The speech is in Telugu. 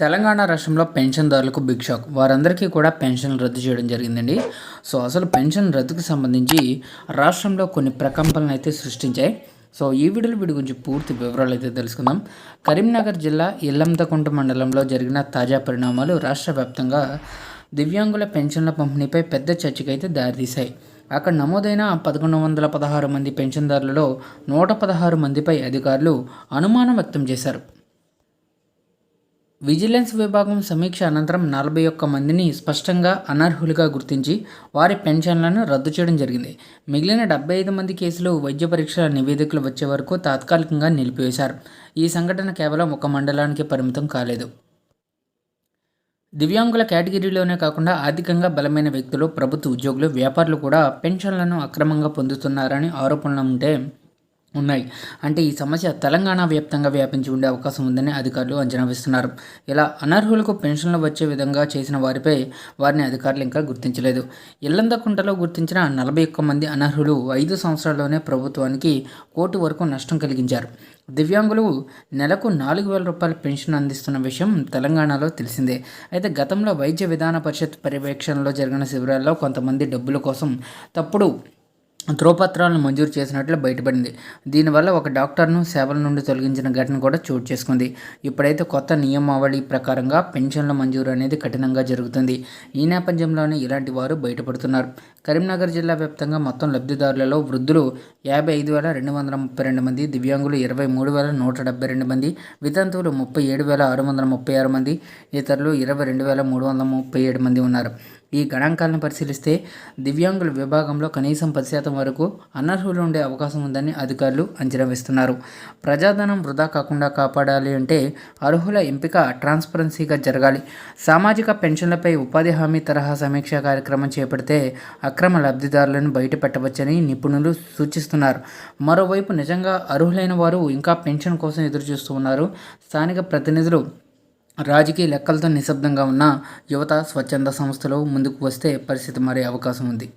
తెలంగాణ రాష్ట్రంలో పెన్షన్దారులకు బిగ్ షాక్. వారందరికీ కూడా పెన్షన్ రద్దు చేయడం జరిగిందండి. సో అసలు పెన్షన్ రద్దుకు సంబంధించి రాష్ట్రంలో కొన్ని ప్రకంపనలు అయితే సృష్టించాయి. సో ఈ వీడియోలో వీడి గురించి పూర్తి వివరాలు అయితే తెలుసుకుందాం. కరీంనగర్ జిల్లా ఇల్లంతకుంట మండలంలో జరిగిన తాజా పరిణామాలు రాష్ట్ర వ్యాప్తంగా దివ్యాంగుల పెన్షన్ల పంపిణీపై పెద్ద చర్చకైతే దారితీశాయి. అక్కడ నమోదైన పదకొండు వందల పదహారు మంది పెన్షన్దారులలో నూట పదహారు మందిపై అధికారులు అనుమానం వ్యక్తం చేశారు. విజిలెన్స్ విభాగం సమీక్ష అనంతరం నలభై ఒక్క మందిని స్పష్టంగా అనర్హులుగా గుర్తించి వారి పెన్షన్లను రద్దు చేయడం జరిగింది. మిగిలిన డెబ్బై ఐదు మంది కేసులు వైద్య పరీక్షల నివేదికలు వచ్చే వరకు తాత్కాలికంగా నిలిపివేశారు. ఈ సంఘటన కేవలం ఒక మండలానికి పరిమితం కాలేదు. దివ్యాంగుల కేటగిరీలోనే కాకుండా ఆర్థికంగా బలమైన వ్యక్తులు ప్రభుత్వ ఉద్యోగులు వ్యాపారులు కూడా పెన్షన్లను అక్రమంగా పొందుతున్నారని ఆరోపణలు ఉంటే ఉన్నాయి. అంటే ఈ సమస్య తెలంగాణ వ్యాప్తంగా వ్యాపించి ఉండే అవకాశం ఉందని అధికారులు అంచనా వేస్తున్నారు. ఇలా అనర్హులకు పెన్షన్లు వచ్చే విధంగా చేసిన వారిపై వారిని అధికారులు ఇంకా గుర్తించలేదు. ఇల్లందకుంటలో గుర్తించిన నలభై ఒక్క మంది అనర్హులు ఐదు సంవత్సరాల్లోనే ప్రభుత్వానికి కోటి వరకు నష్టం కలిగించారు. దివ్యాంగులు నెలకు నాలుగు వేల రూపాయల పెన్షన్ అందిస్తున్న విషయం తెలంగాణలో తెలిసిందే. అయితే గతంలో వైద్య విధాన పరిషత్ పర్యవేక్షణలో జరిగిన శిబిరాల్లో కొంతమంది డబ్బుల కోసం తప్పుడు ధ్రువపత్రాలను మంజూరు చేసినట్లు బయటపడింది. దీనివల్ల ఒక డాక్టర్ను సేవల నుండి తొలగించిన ఘటన కూడా చోటు చేసుకుంది. ఇప్పుడైతే కొత్త నియమావళి ప్రకారంగా పెన్షన్ల మంజూరు అనేది కఠినంగా జరుగుతుంది. ఈ నేపథ్యంలోనే ఇలాంటి వారు బయటపడుతున్నారు. కరీంనగర్ జిల్లా వ్యాప్తంగా మొత్తం లబ్ధిదారులలో వృద్ధులు యాభై ఐదు వేల రెండు వందల ముప్పై రెండు మంది దివ్యాంగులు ఇరవై మూడు వేల నూట డెబ్బై రెండు మంది వితంతువులు ముప్పై ఏడు వేల ఆరు వందల ముప్పై ఆరు మంది ఇతరులు ఇరవై రెండు వేల మూడు వందల ముప్పై ఏడు మంది ఉన్నారు. ఈ గణాంకాలను పరిశీలిస్తే దివ్యాంగుల విభాగంలో కనీసం పది శాతం వరకు అనర్హులు ఉండే అవకాశం ఉందని అధికారులు అంచనా వేస్తున్నారు. ప్రజాధనం వృధా కాకుండా కాపాడాలి అంటే అర్హుల ఎంపిక ట్రాన్స్పరెన్సీగా జరగాలి. సామాజిక పెన్షన్లపై ఉపాధి హామీ తరహా సమీక్ష కార్యక్రమం చేపడితే అక్రమ లబ్ధిదారులను బయట పెట్టవచ్చని నిపుణులు సూచిస్తున్నారు. మరోవైపు నిజంగా అర్హులైన వారు ఇంకా పెన్షన్ కోసం ఎదురుచూస్తూ ఉన్నారు. స్థానిక ప్రతినిధులు రాజకీయ లెక్కలతో నిశ్శబ్దంగా ఉన్న యువత స్వచ్ఛంద సంస్థలు ముందుకు వస్తే పరిస్థితి మారే అవకాశం ఉంది.